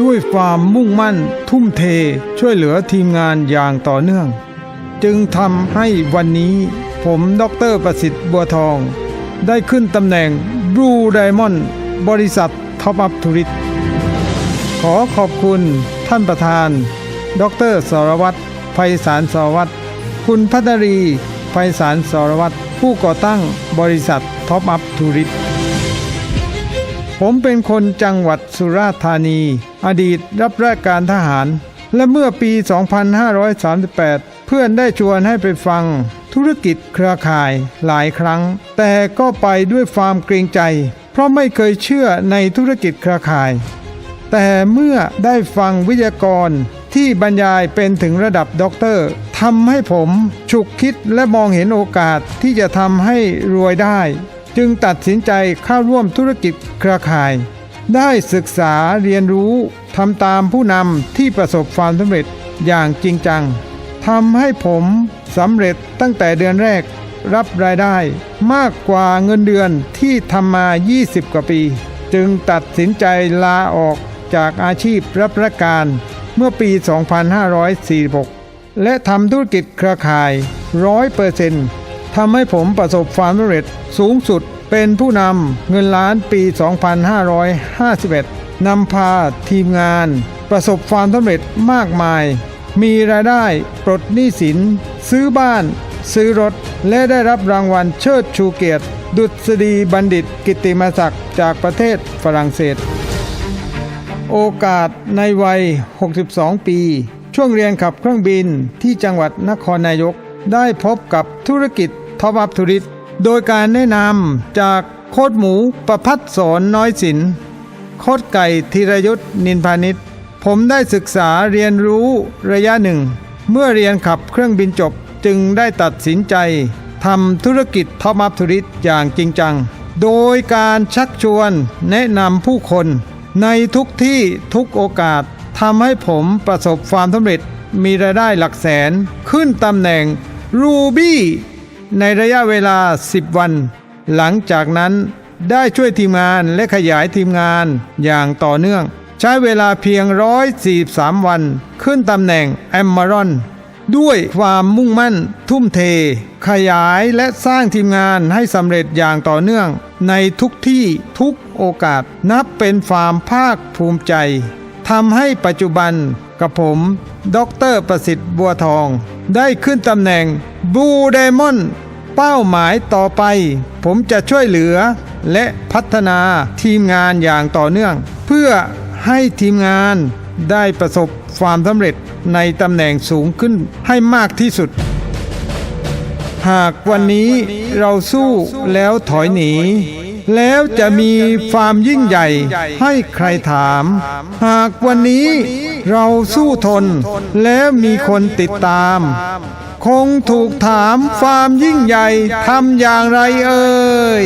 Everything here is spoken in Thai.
ด้วยความมุ่งมั่นทุ่มเทช่วยเหลือทีมงานอย่างต่อเนื่อง จึงทำให้วันนี้ผมดรประสิทธิ์บัวทอง ได้ขึ้นตำแหน่งบลูไดมอนด์บริษัทท็อปอัพทูริสขอขอบคุณท่านประธาน ดรสรวัตรไพศาลสรวัตรคุณพัฒรีไพศาลสรวัตรผู้ก่อตั้งบริษัทท็อปอัพทูริส ผมเป็นคนจังหวัดสุราษฎร์ธานี อดีตรับราชการทหาร และเมื่อปี 2538 เพื่อนได้ชวนให้ไปฟัง ธุรกิจเครือข่ายหลายครั้ง แต่ก็ไปด้วยความเกรงใจ เพราะไม่เคยเชื่อในธุรกิจเครือข่าย แต่เมื่อได้ฟังวิทยากรที่บรรยายเป็นถึงระดับด็อกเตอร์ทำให้ผมฉุกคิดและมองเห็นโอกาสที่จะทำให้รวยได้ จึงตัดสินใจเข้าร่วมธุรกิจเครือข่าย ได้ศึกษาเรียนรู้ทำตามผู้นำที่ประสบความสำเร็จอย่างจริงจังทำให้ผมสำเร็จตั้งแต่เดือนแรกรับรายได้มากกว่าเงินเดือนที่ทำมา 20 กว่าปี จึงตัดสินใจลาออกจากอาชีพรับราชการเมื่อปี 2546 และทำธุรกิจเครือข่าย 100% ทำให้ผมประสบความสำเร็จสูงสุดเป็นผู้นำเงินล้านปี 2551นำพาทีมงาน ประสบความสำเร็จมากมาย มีรายได้ปลดหนี้สิน ซื้อบ้าน ซื้อรถ และได้รับรางวัลเชิดชูเกียรติ ดุษฎีบัณฑิตกิติมศักดิ์จากประเทศฝรั่งเศส โอกาสในวัย 62 ปี ช่วงเรียนขับเครื่องบินที่จังหวัดนครนายกได้พบกับธุรกิจ ท็อปอัพทูริสโดยการแนะนำจากโคดหมูประพัดสอนน้อยสินโคดไก่ธีรยุทธนินพาณิชย์ผมได้ศึกษาเรียนรู้ระยะหนึ่ง เมื่อเรียนขับเครื่องบินจบจึงได้ตัดสินใจทำธุรกิจท็อปอัพทูริสอย่างจริงจัง โดยการชักชวนแนะนำผู้คน ในทุกที่ทุกโอกาสทำให้ผมประสบความสำเร็จมีรายได้หลักแสนขึ้นตำแหน่งรูบี้ ในระยะเวลา 10 วัน หลังจากนั้นได้ช่วยทีมงานและขยายทีมงานอย่างต่อเนื่อง ใช้เวลาเพียง 143 วัน ขึ้นตำแหน่งแอมมารอนด้วยความมุ่งมั่น ทุ่มเท ขยายและสร้างทีมงานให้สำเร็จอย่างต่อเนื่อง ในทุกที่ทุกโอกาสนับเป็นความภาคภูมิใจทำให้ปัจจุบันกับผม ดรประสิทธิ์บัวทอง ได้ขึ้นตำแหน่ง บูไดมอนด์เป้าหมายต่อไป ผมจะช่วยเหลือและพัฒนาทีมงานอย่างต่อเนื่อง เพื่อให้ทีมงานได้ประสบความสำเร็จในตำแหน่งสูงขึ้นให้มากที่สุด หากวันนี้เราสู้แล้วถอยหนี แล้วจะมีความยิ่งใหญ่ให้ใครถาม หากวันนี้เราสู้ทนแล้วมีคนติดตาม คงถูกถามความยิ่งใหญ่ทำอย่างไรเอ่ย